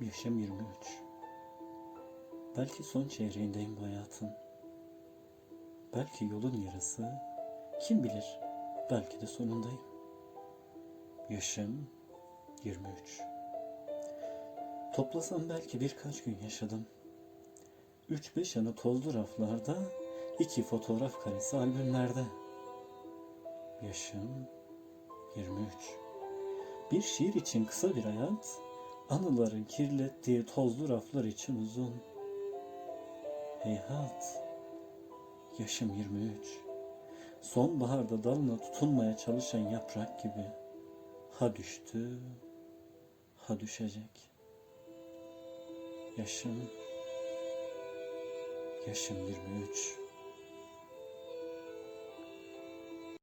Yaşım 23. Belki son çeyreğindeyim bu hayatın. Belki yolun yarısı, kim bilir, belki de sonundayım. Yaşım 23. Toplasam belki birkaç gün yaşadım. Üç beş yanı tozlu raflarda, iki fotoğraf karesi albümlerde. Yaşım 23. Bir şiir için kısa bir hayat, anıların kirlettiği tozlu raflar için uzun. Heyhat, yaşım 23. Sonbaharda dalına tutunmaya çalışan yaprak gibi. Ha düştü, ha düşecek. Yaşım, yaşım 23.